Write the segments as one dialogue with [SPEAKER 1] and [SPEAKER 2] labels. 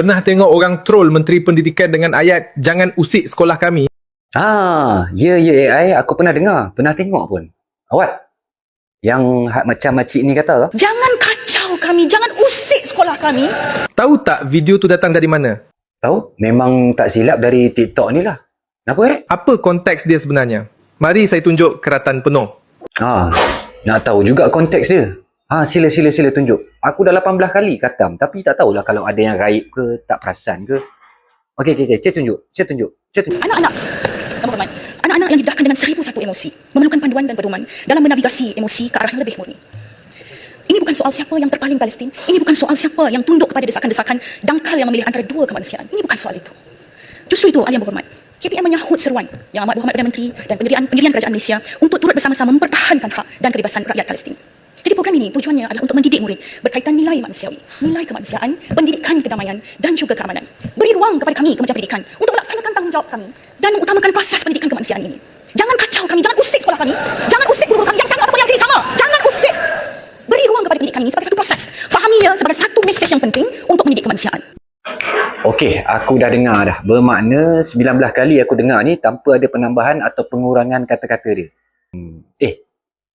[SPEAKER 1] Pernah tengok orang troll Menteri Pendidikan dengan ayat jangan usik sekolah kami?
[SPEAKER 2] Ah, ya ya AI aku pernah dengar, pernah tengok pun. Awak yang hak macam makcik ni kata?
[SPEAKER 3] Jangan kacau kami, jangan usik sekolah kami.
[SPEAKER 1] Tahu tak video tu datang dari mana?
[SPEAKER 2] Tahu? Memang tak silap dari TikTok ni lah. Kenapa eh?
[SPEAKER 1] Apa konteks dia sebenarnya? Mari saya tunjuk keratan penuh.
[SPEAKER 2] Ah, nak tahu juga konteks dia. Ah, sila sila sila tunjuk. Aku dah 18 kali katam tapi tak tahulah kalau ada yang raib ke, tak perasan ke. Okey okey okey, cik tunjuk. Cik tunjuk. Cik tunjuk.
[SPEAKER 3] Anak-anak, Yang berhormat, anak-anak yang didedahkan dengan seribu satu emosi, memerlukan panduan dan pedoman dalam menavigasi emosi ke arah yang lebih murni. Ini bukan soal siapa yang terpaling Palestin. Ini bukan soal siapa yang tunduk kepada desakan-desakan dangkal yang memilih antara dua kemanusiaan. Ini bukan soal itu. Justru itu, ahli yang berhormat, KPM menyahut seruan yang amat berhormat Perdana Menteri dan pendirian, pendirian Kerajaan Malaysia untuk turut bersama-sama mempertahankan hak dan kebebasan rakyat Palestin. Program ini tujuannya adalah untuk mendidik murid berkaitan nilai manusiawi, nilai kemanusiaan, pendidikan kedamaian dan juga keamanan. Beri ruang kepada kami Kementerian Pendidikan untuk melaksanakan tanggungjawab kami dan mengutamakan proses pendidikan kemanusiaan ini. Jangan kacau kami, jangan usik sekolah kami, jangan usik guru kami yang sama ataupun yang sini sama. Jangan usik. Beri ruang kepada pendidikan ini sebagai satu proses. Fahami ia sebagai satu mesej yang penting untuk mendidik kemanusiaan.
[SPEAKER 2] Okey, aku dah dengar dah. Bermakna 19 kali aku dengar ni tanpa ada penambahan atau pengurangan kata-kata dia. Hmm. Eh,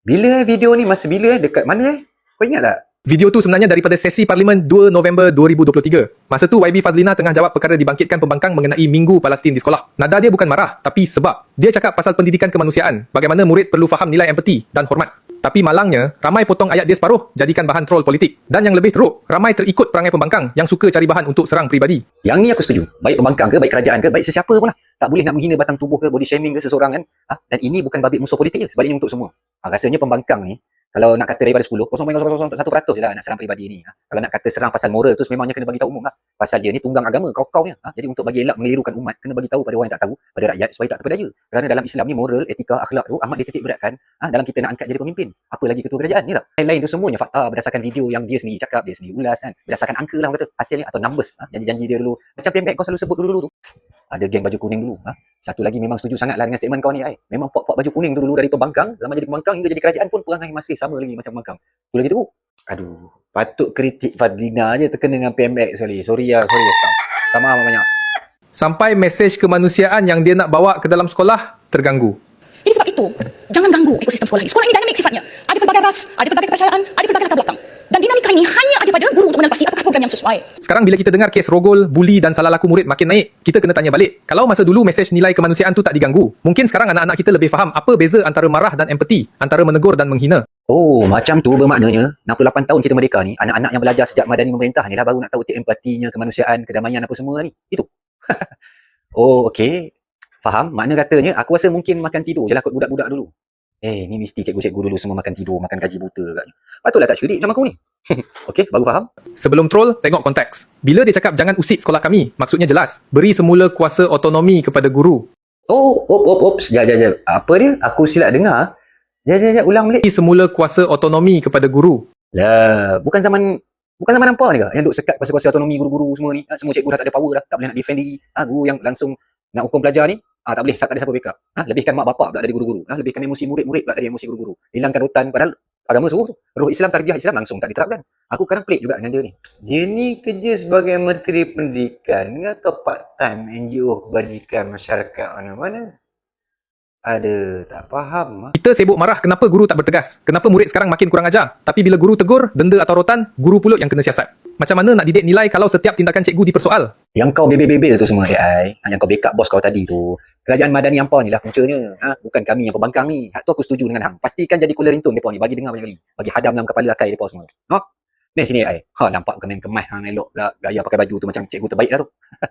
[SPEAKER 2] bila eh video ni? Masa bila eh? Dekat mana eh? Kau ingat tak?
[SPEAKER 1] Video tu sebenarnya daripada sesi Parlimen 2 November 2023. Masa tu YB Fazlina tengah jawab perkara dibangkitkan pembangkang mengenai Minggu Palestin di sekolah. Nada dia bukan marah, tapi sebab. Dia cakap pasal pendidikan kemanusiaan, bagaimana murid perlu faham nilai empati dan hormat. Tapi malangnya, ramai potong ayat dia separuh, jadikan bahan troll politik. Dan yang lebih teruk, ramai terikut perangai pembangkang yang suka cari bahan untuk serang peribadi.
[SPEAKER 2] Yang ni aku setuju. Baik pembangkang ke, baik kerajaan ke, baik sesiapa pun lah. Tak boleh nak menghina batang tubuh ke, body shaming ke seseorang kan. Ha? Dan ini bukan babit musuh politik je, sebaliknya untuk semua. Ha, rasanya pembangkang ni, kalau nak kata daripada 10, 0.001% je lah nak serang peribadi ni. Ha? Kalau nak kata serang pasal moral tu memangnya kena bagi tahu umum lah. Pasal dia ni tunggang agama, kau-kau ni. Ha? Jadi untuk bagi elak mengelirukan umat, kena bagi tahu pada orang yang tak tahu, pada rakyat supaya tak terpedaya. Kerana dalam Islam ni moral, etika, akhlak tu amat dititik beratkan ha? dalam kita nak angkat jadi pemimpin. Apa lagi ketua kerajaan ni tak? Lain-lain tu semuanya fakta berdasarkan video yang dia sendiri cakap, dia sendiri ulas kan. Berdasarkan angka lah kata hasilnya atau numbers. Ha? Janji-janji dia dulu. Macam PMX kau selalu sebut dulu-dulu tu. Ada geng baju kuning dulu. Ha? Satu lagi memang setuju sangatlah dengan statement kau ni. Ay. Memang pok-pok baju kuning dulu dari pembangkang. Lama jadi pembangkang hingga jadi kerajaan pun perangai masih sama lagi macam pembangkang. Tu lagi tu. Aduh. Patut kritik Fadlina je tekan dengan PMX sekali. Sorry ya, sorry. Tak, tak maaf banyak.
[SPEAKER 1] Sampai mesej kemanusiaan yang dia nak bawa ke dalam sekolah, terganggu.
[SPEAKER 3] Jadi sebab itu, jangan ganggu ekosistem sekolah ini. Sekolah ini dinamik sifatnya. Ada pelbagai ras, ada pelbagai kepercayaan, ada pelbagai latar belakang. Dan dinamika ini hanya ada pada guru untuk menentukan apakah program yang sesuai.
[SPEAKER 1] Sekarang bila kita dengar kes rogol, buli dan salah laku murid makin naik, kita kena tanya balik. Kalau masa dulu mesej nilai kemanusiaan tu tak diganggu, mungkin sekarang anak-anak kita lebih faham apa beza antara marah dan empati, antara menegur dan menghina.
[SPEAKER 2] Oh, macam tu bermaknanya 68 tahun kita merdeka ni, anak-anak yang belajar sejak madani pemerintah ni lah baru nak tahu tiap empatinya, kemanusiaan, kedamaian apa semua ni. Itu. oh, okey. Faham? Makna katanya, aku rasa mungkin makan tidur je lah kot budak-budak dulu. Eh, ni mesti cikgu-cikgu dulu semua makan tidur, makan gaji buta agaknya. Patutlah tak cerdik macam aku ni. okey, baru faham?
[SPEAKER 1] Sebelum troll, tengok konteks. Bila dia cakap jangan usik sekolah kami, maksudnya jelas. Beri semula kuasa otonomi kepada guru.
[SPEAKER 2] Oh, op, op, op. Sekejap, sekejap. Apa dia? Aku silap dengar. Sekejap, sekejap. Ulang balik.
[SPEAKER 1] Beri semula kuasa otonomi kepada guru.
[SPEAKER 2] Lah, bukan zaman bukan zaman hampa ni ke? Yang duk sekat kuasa-kuasa otonomi guru-guru semua ni. Ha, semua cikgu dah tak ada power dah. Tak boleh nak defend diri. Ha, guru yang langsung nak hukum pelajar ni. Ah tak boleh, tak ada siapa backup. Ha, lebihkan mak bapak pula dari guru-guru. Ha, lebihkan emosi murid-murid pula dari emosi guru-guru. Hilangkan rutan padahal agama suruh. Roh Islam, tarbiyah Islam langsung tak diterapkan. Aku kadang pelik juga dengan dia ni. Dia ni kerja sebagai Menteri Pendidikan atau part-time NGO kebajikan masyarakat mana-mana. Ada, tak faham. ah.
[SPEAKER 1] Kita sibuk marah kenapa guru tak bertegas. Kenapa murid sekarang makin kurang ajar. Tapi bila guru tegur, denda atau rotan, guru pula yang kena siasat. Macam mana nak didik nilai kalau setiap tindakan cikgu dipersoal?
[SPEAKER 2] Yang kau bebel-bebel tu semua AI, ha, yang kau backup bos kau tadi tu, kerajaan madani hampa ni lah puncanya. Ha? Bukan kami yang pembangkang ni. Hak tu aku setuju dengan hang. Pastikan jadi kula ringtone depa ni. Bagi dengar banyak kali. Bagi hadam dalam kepala akai depa semua. No? Ni sini AI. Ha, nampak kemen-kemas hang elok lah. Gaya pakai baju tu macam cikgu terbaik lah tu.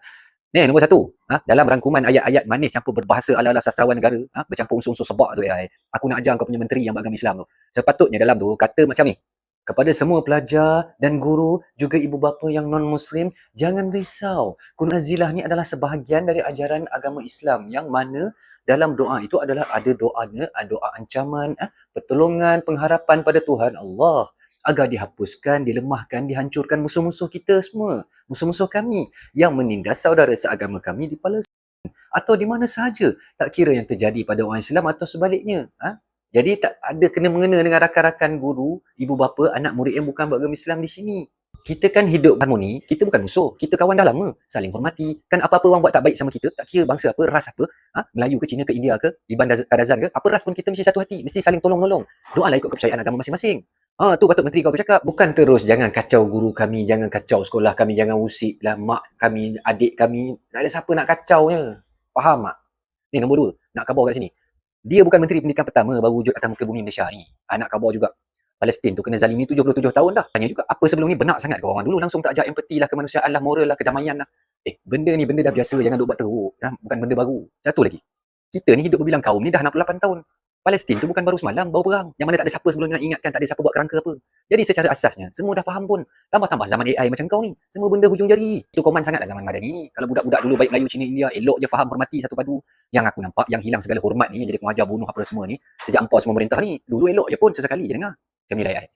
[SPEAKER 2] ni nombor satu. Ha? Dalam rangkuman ayat-ayat manis campur berbahasa ala-ala sastrawan negara. Ha? Bercampur unsur-unsur sebab tu AI. Aku nak ajar kau punya menteri yang beragama Islam tu. Sepatutnya dalam tu kata macam ni. Kepada semua pelajar dan guru, juga ibu bapa yang non-Muslim, jangan risau. Kun Azilah ni adalah sebahagian dari ajaran agama Islam yang mana dalam doa itu adalah ada doanya, ada doa ancaman, eh, pertolongan, pengharapan pada Tuhan Allah agar dihapuskan, dilemahkan, dihancurkan musuh-musuh kita semua. Musuh-musuh kami yang menindas saudara seagama kami di Palestin atau di mana sahaja. Tak kira yang terjadi pada orang Islam atau sebaliknya. Ha? Jadi tak ada kena mengena dengan rakan-rakan guru, ibu bapa, anak murid yang bukan beragama Islam di sini. kita kan hidup harmoni, kita bukan musuh. Kita kawan dah lama. Saling hormati. Kan apa-apa orang buat tak baik sama kita, tak kira bangsa apa, ras apa, ha? Melayu ke, Cina ke, India ke, Iban Daz- Kadazan ke, apa ras pun kita mesti satu hati. Mesti saling tolong-menolong. Doalah ikut kepercayaan agama masing-masing. Ha, tu patut menteri kau aku cakap. Bukan terus jangan kacau guru kami, jangan kacau sekolah kami, jangan usik lah mak kami, adik kami. Tak ada siapa nak kacaunya. Faham tak? Ni nombor dua. Nak khabar kat sini. Dia bukan menteri pendidikan pertama baru wujud atas muka bumi Malaysia ni. Anak khabar juga. Palestin tu kena zalimi 77 tahun dah. Tanya juga, apa sebelum ni benak sangat ke orang dulu langsung tak ajak empati lah, kemanusiaan lah, moral lah, kedamaian lah. Eh, benda ni benda dah biasa, jangan duk buat teruk. Ha? Bukan benda baru. Satu lagi. Kita ni hidup berbilang kaum ni dah 68 tahun. Palestin tu bukan baru semalam, baru perang. Yang mana tak ada siapa sebelum nak ingatkan, tak ada siapa buat kerangka apa. Jadi secara asasnya, semua dah faham pun. Tambah-tambah zaman AI macam kau ni. Semua benda hujung jari. Itu koman sangatlah zaman madani ni. Kalau budak-budak dulu baik Melayu, Cina, India, elok je faham, hormati satu padu. Yang aku nampak, yang hilang segala hormat ni, jadi pengajar bunuh apa semua ni, sejak empau semua pemerintah ni, dulu elok je pun sesekali je dengar. Macam ni lah AI.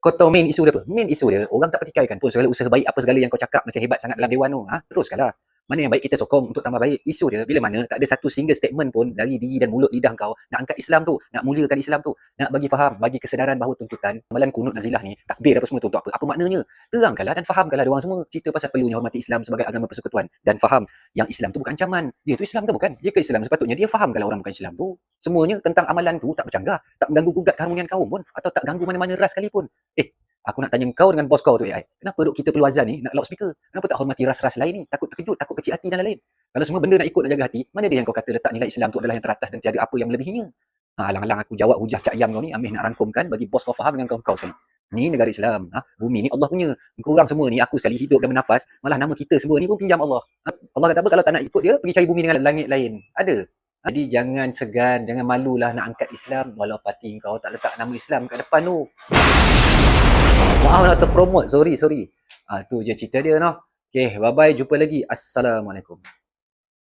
[SPEAKER 2] Kau tahu main isu dia apa? Main isu dia, orang tak pertikaikan pun segala usaha baik apa segala yang kau cakap macam hebat sangat dalam dewan tu. Ha? Teruskanlah. Mana yang baik kita sokong untuk tambah baik. Isu dia bila mana tak ada satu single statement pun dari diri dan mulut lidah kau nak angkat Islam tu, nak muliakan Islam tu, nak bagi faham, bagi kesedaran bahawa tuntutan amalan kunut nazilah ni, takbir apa semua tu untuk apa? Apa maknanya? Terangkanlah dan fahamkanlah dia orang semua cerita pasal perlunya hormati Islam sebagai agama persekutuan dan faham yang Islam tu bukan ancaman. Dia tu Islam ke bukan? Dia ke Islam sepatutnya dia faham kalau orang bukan Islam tu. Semuanya tentang amalan tu tak bercanggah, tak mengganggu gugat keharmonian kaum pun atau tak ganggu mana-mana ras sekalipun. Eh, Aku nak tanya kau dengan bos kau tu AI. Kenapa duk kita perlu azan ni nak loudspeaker? Kenapa tak hormati ras-ras lain ni? Takut terkejut, takut kecil hati dan lain-lain. Kalau semua benda nak ikut nak jaga hati, mana dia yang kau kata letak nilai Islam tu adalah yang teratas dan tiada apa yang melebihinya? Ha, alang-alang aku jawab hujah Cak Yam kau ni, Amih nak rangkumkan bagi bos kau faham dengan kau-kau sekali. Ni negara Islam. Ha? Bumi ni Allah punya. Kau orang semua ni, aku sekali hidup dan bernafas, malah nama kita semua ni pun pinjam Allah. Ha? Allah kata apa? Kalau tak nak ikut dia, pergi cari bumi dengan langit lain. Ada. Ha? Jadi jangan segan, jangan malulah nak angkat Islam walau parti kau tak letak nama Islam kat depan tu. Maaf nak terpromote. Sorry, sorry. Ah tu je cerita dia noh. Okay, bye-bye. Jumpa lagi. Assalamualaikum.